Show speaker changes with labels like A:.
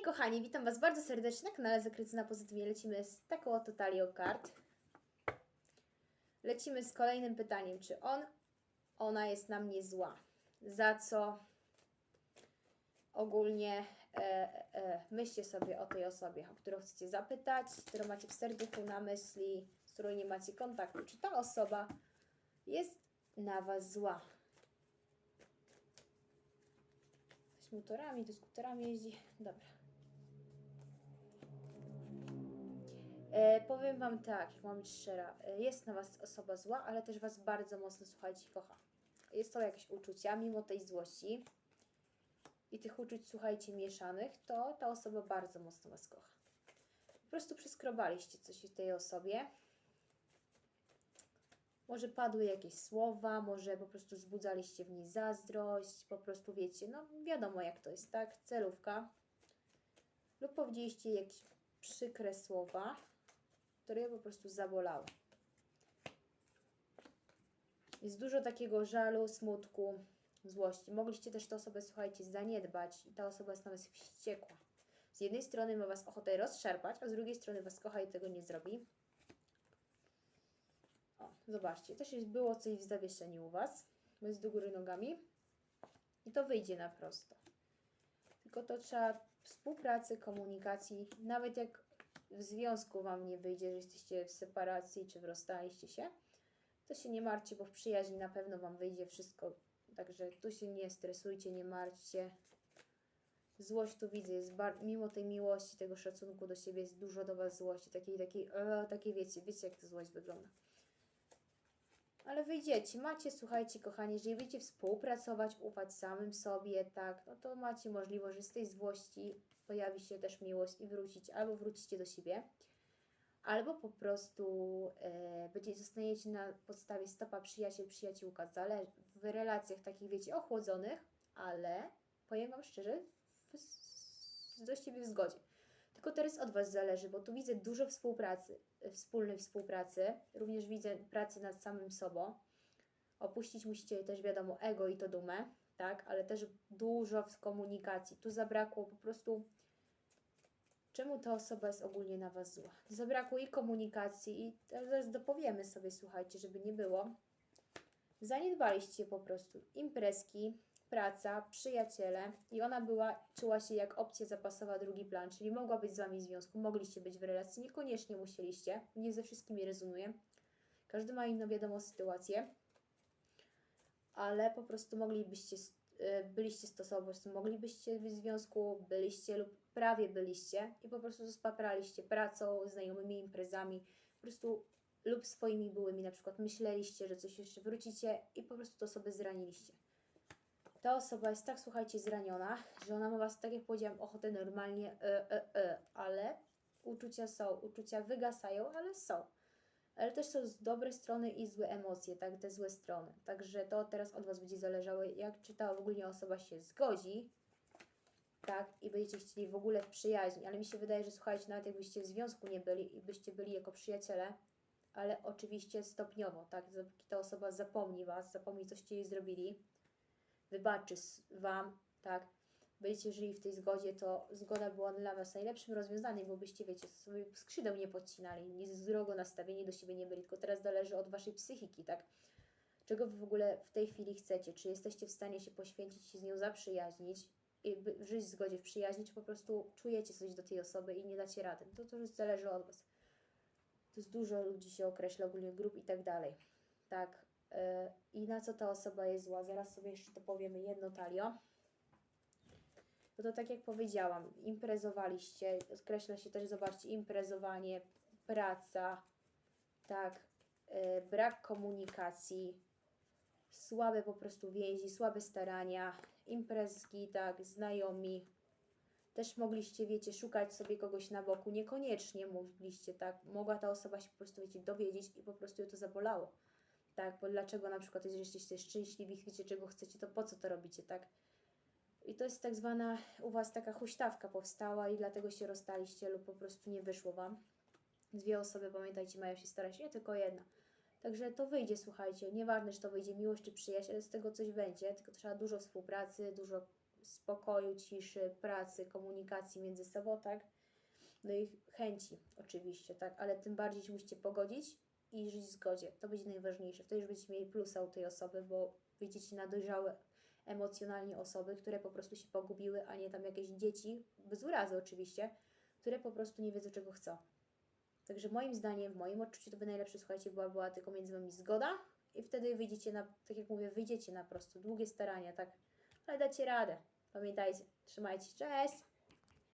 A: Hej kochani, witam Was bardzo serdecznie na kanale Zakryty na Pozytywnie. Lecimy z taką oto talią kart. Lecimy z kolejnym pytaniem, czy on, ona jest na mnie zła? Za co ogólnie e, e, myślcie sobie o tej osobie, o którą chcecie zapytać, którą macie w serduchu na myśli, z którą nie macie kontaktu. Czy ta osoba jest na Was zła? Motorami, tu skuterami jeździ. Dobra. E, powiem Wam tak, mam być szczera. E, jest na Was osoba zła, ale też Was bardzo mocno, słuchajcie, kocha. Jest to jakieś uczucia, mimo tej złości i tych uczuć, słuchajcie, mieszanych, to ta osoba bardzo mocno Was kocha. Po prostu przeskrobaliście coś w tej osobie. Może padły jakieś słowa, może po prostu wzbudzaliście w niej zazdrość, po prostu wiecie, no wiadomo jak to jest, tak? Celówka. Lub powiedzieliście jakieś przykre słowa, które po prostu zabolały. Jest dużo takiego żalu, smutku, złości. Mogliście też tę osobę, słuchajcie, zaniedbać i ta osoba jest na Was wściekła. Z jednej strony ma Was ochotę rozszarpać, a z drugiej strony Was kocha i tego nie zrobi. O, zobaczcie, też jest było coś w zawieszeniu u Was, jest do góry nogami i to wyjdzie na prosto. Tylko to trzeba współpracy, komunikacji, nawet jak w związku Wam nie wyjdzie, że jesteście w separacji czy rozstaliście się, to się nie martwcie, bo w przyjaźni na pewno Wam wyjdzie wszystko. Także tu się nie stresujcie, nie martwcie. Złość tu widzę, jest bar- mimo tej miłości, tego szacunku do siebie, jest dużo do Was złości, takiej, takiej, e, takiej wiecie, wiecie jak ta złość wygląda. Ale wyjdziecie, macie, słuchajcie, kochani, jeżeli będziecie współpracować, ufać samym sobie, tak, no to macie możliwość, że z tej złości pojawi się też miłość i wrócić, albo wrócicie do siebie, albo po prostu e, będzie, zostaniecie na podstawie stopa przyjaciel, przyjaciółka, zale w relacjach takich, wiecie, ochłodzonych, ale powiem Wam szczerze, w, z- do siebie w zgodzie. Tylko teraz od Was zależy, bo tu widzę dużo współpracy, e, wspólnej współpracy, również widzę pracę nad samym sobą. Opuścić musicie też, wiadomo, ego i to dumę, tak, ale też dużo w komunikacji. Tu zabrakło po prostu czemu ta osoba jest ogólnie na Was zła. Zabrakło i komunikacji, i zaraz dopowiemy sobie, słuchajcie, żeby nie było. Zaniedbaliście po prostu imprezki, praca, przyjaciele i ona była, czuła się jak opcja zapasowa drugi plan, czyli mogła być z Wami w związku, mogliście być w relacji, niekoniecznie musieliście, nie ze wszystkimi rezonuje. Każdy ma inną, wiadomo, sytuację, ale po prostu moglibyście, y, byliście z po prostu moglibyście być w związku, byliście lub prawie byliście i po prostu spapraliście pracą, znajomymi imprezami, po prostu lub swoimi byłymi, na przykład myśleliście, że coś jeszcze wrócicie i po prostu tę osobę zraniliście. Ta osoba jest tak, słuchajcie, zraniona, że ona ma Was, tak jak powiedziałam, ochotę normalnie, e, ale uczucia są, uczucia wygasają, ale są. Ale też są z dobre strony i złe emocje, tak, te złe strony. Także to teraz od Was będzie zależało, jak czy ta ogólnie osoba się zgodzi, tak, i będziecie chcieli w ogóle przyjaźni. Ale mi się wydaje, że słuchajcie, nawet jakbyście w związku nie byli i byście byli jako przyjaciele, ale oczywiście stopniowo, tak, dopóki ta osoba zapomni Was, zapomni, coście jej zrobili, wybaczy Wam, tak, będziecie żyli w tej zgodzie, to zgoda była dla Was najlepszym rozwiązaniem, bo byście, wiecie, sobie skrzydeł nie podcinali, nic złego nastawieni do siebie nie byli, tylko teraz zależy od Waszej psychiki, tak, czego Wy w ogóle w tej chwili chcecie, czy jesteście w stanie się poświęcić, się z nią zaprzyjaźnić i żyć w zgodzie, w przyjaźni, czy po prostu czujecie coś do tej osoby i nie dacie rady, to, to już zależy od Was. To jest dużo ludzi się określa, ogólnie grup i tak dalej. Tak. Yy, I na co ta osoba jest zła? Zaraz sobie jeszcze to powiemy jedno talio. Bo to tak jak powiedziałam, imprezowaliście, określa się też, zobaczcie, imprezowanie, praca, tak, yy, brak komunikacji, słabe po prostu więzi, słabe starania, imprezki, tak, znajomi, też mogliście, wiecie, szukać sobie kogoś na boku. Niekoniecznie mogliście, tak? Mogła ta osoba się po prostu, wiecie, dowiedzieć i po prostu ją to zabolało. Tak, bo dlaczego na przykład, jesteście szczęśliwi, wiecie, czego chcecie, to po co to robicie, tak? I to jest tak zwana u Was taka huśtawka powstała i dlatego się rozstaliście lub po prostu nie wyszło Wam. Dwie osoby, pamiętajcie, mają się starać, nie tylko jedna. Także to wyjdzie, słuchajcie, nieważne, czy to wyjdzie miłość czy przyjaźń, ale z tego coś będzie, tylko trzeba dużo współpracy, dużo spokoju, ciszy, pracy, komunikacji między sobą, tak? No i chęci oczywiście, tak? Ale tym bardziej się musicie pogodzić i żyć w zgodzie. To będzie najważniejsze. Wtedy już będziecie mieli plusa u tej osoby, bo wyjdziecie na dojrzałe emocjonalnie osoby, które po prostu się pogubiły, a nie tam jakieś dzieci, bez urazy oczywiście, które po prostu nie wiedzą czego chcą. Także moim zdaniem, w moim odczuciu to by najlepsze, słuchajcie, była, była tylko między wami zgoda i wtedy wyjdziecie na, tak jak mówię, wyjdziecie na prostu, długie starania, tak? Ale dacie radę. Pamiętajcie, trzymajcie, cześć!